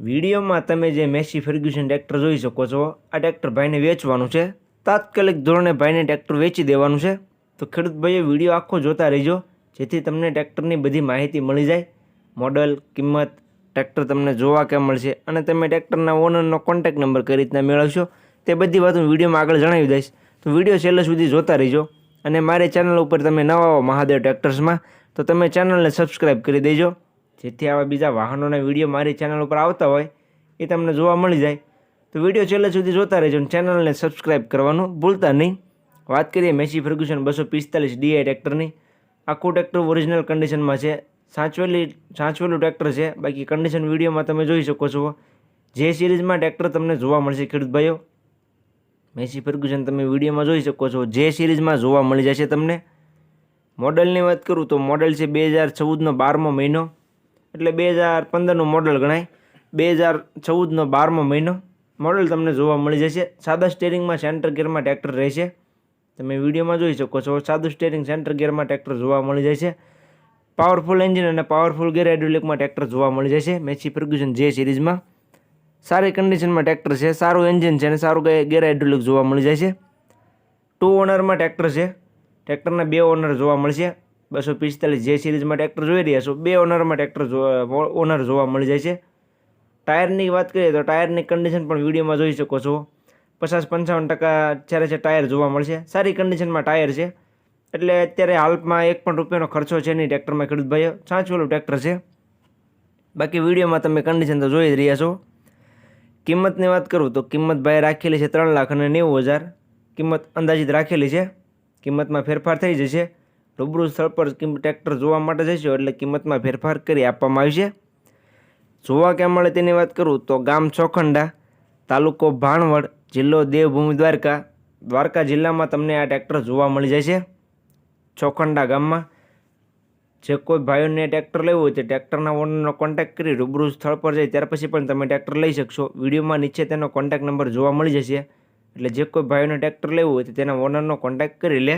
વિડીયોમાં તમે જે મેસી ફર્ગ્યુસન ટ્રેક્ટર જોઈ શકો છો, આ ટ્રેક્ટર ભાઈને વેચવાનું છે. તાત્કાલિક ધોરણે ભાઈને ટ્રેક્ટર વેચી દેવાનું છે. તો ખેડૂત ભાઈઓ વીડિયો આખો જોતા રહેજો, જેથી તમને ટ્રેક્ટરની બધી માહિતી મળી જાય. મોડલ, કિંમત, ટ્રેક્ટર તમને જોવા કેમ મળશે અને તમે ટ્રેક્ટરના ઓનરનો કોન્ટેક્ટ નંબર કઈ રીતના મેળવશો તે બધી વાત હું વિડીયોમાં આગળ જણાવી દઈશ. તો વીડિયો છેલ્લે સુધી જોતા રહેજો અને મારી ચેનલ ઉપર તમે નવા આવો મહાદેવ ટ્રેક્ટર્સમાં, તો તમે ચેનલને સબસ્ક્રાઈબ કરી દેજો. જેથી આવા બીજા વાહનોના વીડિયો મારી ચેનલ ઉપર આવતા હોય, એ તમને જોવા મળી જાય. તો વીડિયો છેલ્લે સુધી જોતા રહેજો અને ચેનલને સબસ્ક્રાઈબ કરવાનું ભૂલતા નહીં. વાત કરીએ મેસી ફર્ગ્યુસન બસો પિસ્તાલીસ ડીઆઈ ટ્રેક્ટરની. આખું ટ્રેક્ટર ઓરિજિનલ કન્ડિશનમાં છે. સાચવેલી, સાચવેલું ટ્રેક્ટર છે. બાકી કન્ડિશન વિડીયોમાં તમે જોઈ શકો છો. જે સિરીઝમાં ટ્રેક્ટર તમને જોવા મળશે ખેડૂત ભાઈઓ મેસી ફર્ગ્યુસન તમે વિડીયોમાં જોઈ શકો છો. જે સિરીઝમાં જોવા મળી જશે તમને. મોડલની વાત કરું તો મોડલ છે બે હજાર ચૌદનો બારમો મહિનો. એટલે બે હજાર પંદરનું મોડલ ગણાય. બે હજાર ચૌદનો બારમો મહિનો. મોડલ તમને જોવા મળી જશે. સાદા સ્ટેરિંગમાં સેન્ટર ગિયરમાં ટ્રેક્ટર રહેશે. તમે વિડીયોમાં જોઈ શકો છો. સાદું સ્ટેરિંગ સેન્ટર ગિયરમાં ટ્રેક્ટર જોવા મળી જશે. પાવરફુલ એન્જિન અને પાવરફુલ ગેર હાઇડ્રોલિકમાં ટ્રેક્ટર જોવા મળી જશે. મેસી ફર્ગ્યુસન જે સિરીઝમાં સારી કન્ડિશનમાં ટ્રેક્ટર છે. સારું એન્જિન છે અને સારું ગેર હાઇડ્રોલિક જોવા મળી જાય છે ટુ ઓનરમાં ટ્રેક્ટર છે. ટ્રેક્ટરના બે ઓનર જોવા મળશે. બસો પિસ્તાલીસ જે સિરીઝમાં ટ્રેક્ટર જોઈ રહ્યા છો, બે ઓનરમાં ટ્રેક્ટર ઓનર જોવા મળી જાય છે. ટાયરની વાત કરીએ તો ટાયરની કન્ડિશન પણ વિડીયોમાં જોઈ શકો છો. પચાસ પંચાવન ટકા અત્યારે છે ટાયર જોવા મળશે. સારી કન્ડિશનમાં ટાયર છે. એટલે અત્યારે હાલમાં એક પણ રૂપિયાનો ખર્ચો છે નહીં ટ્રેક્ટરમાં ખેડૂત ભાઈઓ સાચવેલું ટ્રેક્ટર છે. બાકી વિડીયોમાં તમે કન્ડિશન તો જોઈ જ રહ્યા છો. કિંમતની વાત કરું તો કિંમત ભાઈ રાખેલી છે ત્રણ લાખ અને નેવું હજાર. કિંમત અંદાજિત રાખેલી છે. કિંમતમાં ફેરફાર થઈ જશે. રૂબરૂ સ્થળ પર ટ્રેક્ટર જોવા માટે જશો એટલે કિંમતમાં ફેરફાર કરી આપવામાં આવશે જોવા ક્યાં મળે તેની વાત કરું તો ગામ ચોખંડા, તાલુકો ભાણવડ, જિલ્લો દેવભૂમિ દ્વારકા. દ્વારકા જિલ્લામાં તમને આ ટ્રેક્ટર જોવા મળી જશે ચોખંડા ગામમાં જે કોઈ ભાઈઓને ટ્રેક્ટર લેવું હોય તે ટ્રેક્ટરના ઓનરનો કોન્ટેક્ટ કરી રૂબરૂ સ્થળ પર જાય ત્યાર પછી પણ તમે ટ્રેક્ટર લઈ શકશો. વિડીયોમાં નીચે તેનો કોન્ટેક્ટ નંબર જોવા મળી જશે. એટલે જે કોઈ ભાઈઓને ટ્રેક્ટર લેવું હોય તો તેના ઓનરનો કોન્ટેક્ટ કરી લે.